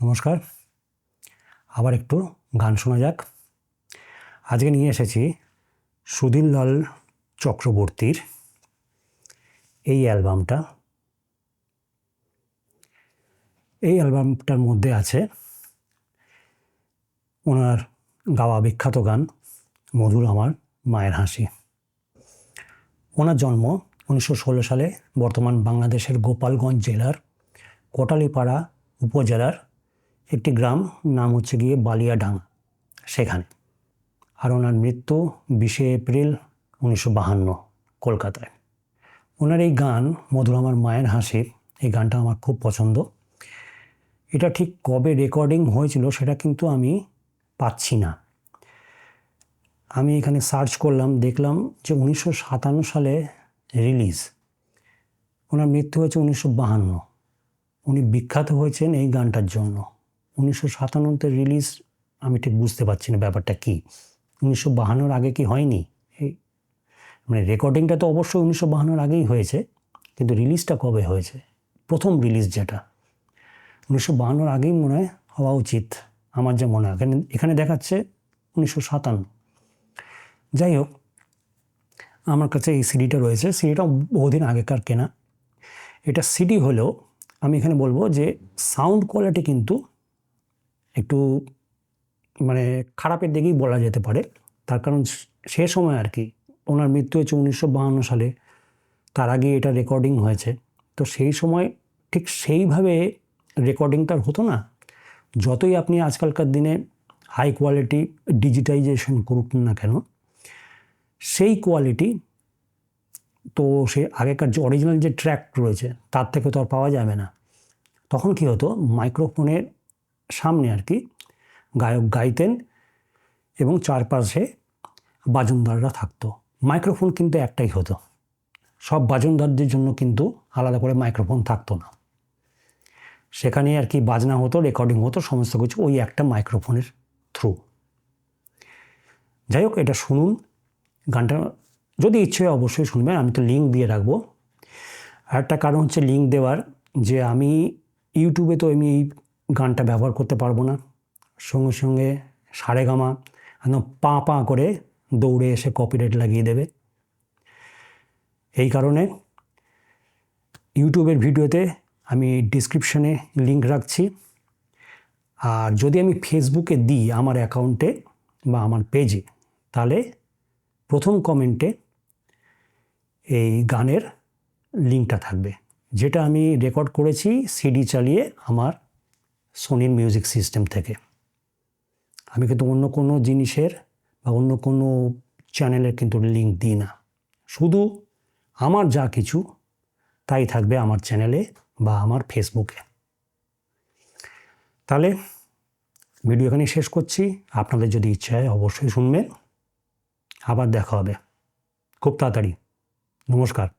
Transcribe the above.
নমস্কার। আবার একটু গান শোনা যাক। আজকে নিয়ে এসেছি সুধীরলাল চক্রবর্তীর এই অ্যালবামটা। এই অ্যালবামটার মধ্যে আছে ওনার গাওয়া বিখ্যাত গান, মধুর আমার মায়ের হাসি। ওনার জন্ম উনিশশো ষোলো সালে বর্তমান বাংলাদেশের গোপালগঞ্জ জেলার কোটালীপাড়া উপজেলার একটি গ্রাম, নাম হচ্ছে গিয়ে বালিয়াডাঙ্গা। সেখানে আর ওনার মৃত্যু বিশে এপ্রিল উনিশশো বাহান্ন কলকাতায়। ওনার এই গান, মধুর আমার মায়ের হাসি, এই গানটা আমার খুব পছন্দ। এটা ঠিক কবে রেকর্ডিং হয়েছিল সেটা কিন্তু আমি পাচ্ছি না। আমি এখানে সার্চ করলাম, দেখলাম যে উনিশশো সাতান্ন সালে রিলিজ। ওনার মৃত্যু হয়েছে উনিশশো বাহান্ন। উনি বিখ্যাত হয়েছেন এই গানটার জন্য। উনিশশো সাতান্নতে রিলিজ আমি ঠিক বুঝতে পারছি না ব্যাপারটা কী। উনিশশো বাহান্নর আগে কি হয়নি? এই মানে রেকর্ডিংটা তো অবশ্যই উনিশশো বাহান্নর আগেই হয়েছে, কিন্তু রিলিজটা কবে হয়েছে? প্রথম রিলিজ যেটা। উনিশশো বাহান্নর আগেই মনে হয় হওয়া উচিত, আমার যা মনে হয়। এখানে দেখাচ্ছে উনিশশো সাতান্ন। যাই হোক, আমার কাছে এই সিডিটা রয়েছে। সিডিটা বহুদিন আগেকার কেনা। এটা সিডি হলেও আমি এখানে বলব যে সাউন্ড কোয়ালিটি কিন্তু একটু মানে খারাপের দিকেই বলা যেতে পারে। তার কারণ সে সময় আর কি, ওনার মৃত্যু হয়েছে উনিশশো বাহান্ন সালে, তার আগে এটা রেকর্ডিং হয়েছে। তো সেই সময় ঠিক সেইভাবে রেকর্ডিংটা আর হতো না। যতই আপনি আজকালকার দিনে হাই কোয়ালিটি ডিজিটাইজেশন করুক না কেন, সেই কোয়ালিটি তো সে আগেকার যে অরিজিনাল যে ট্র্যাক রয়েছে, তার থেকে তো আর পাওয়া যাবে না। তখন কি হতো মাইক্রোফোনের সামনে আর কি গায়ক গাইতেন এবং চারপাশে বাজনদাররা থাকতো। মাইক্রোফোন কিন্তু একটাই হতো। সব বাজনদারদের জন্য কিন্তু আলাদা করে মাইক্রোফোন থাকতো না। সেখানে আর কি বাজনা হতো, রেকর্ডিং হতো, সমস্ত কিছু ওই একটা মাইক্রোফোনের থ্রু যাই হোক, এটা শুনুন, গানটা যদি ইচ্ছে হয় অবশ্যই শুনবেন, আমি তো লিঙ্ক দিয়ে রাখব। আর একটা কারণ হচ্ছে লিঙ্ক দেওয়ার যে আমি ইউটিউবে তো আমি এই গানটা ব্যবহার করতে পারব না। সঙ্গে সঙ্গে সারেগামা একদম পা পা করে দৌড়ে এসে কপিরাইট লাগিয়ে দেবে। এই কারণে ইউটিউবের ভিডিওতে আমি ডিসক্রিপশনে লিঙ্ক রাখছি। আর যদি আমি ফেসবুকে দিই আমার অ্যাকাউন্টে বা আমার পেজে তাহলে প্রথম কমেন্টে এই গানের লিঙ্কটা থাকবে। যেটা আমি রেকর্ড করেছি সিডি চালিয়ে আমার সোনির মিউজিক সিস্টেম থেকে। আমি কিন্তু অন্য কোনো জিনিসের বা অন্য কোনো চ্যানেলের কিন্তু লিঙ্ক দিই না। শুধু আমার যা কিছু, তাই থাকবে আমার চ্যানেলে বা আমার ফেসবুকে তাহলে ভিডিও এখানে শেষ করছি। আপনাদের যদি ইচ্ছা হয় অবশ্যই শুনবেন। আবার দেখা হবে। খুব তাড়াতাড়ি। নমস্কার।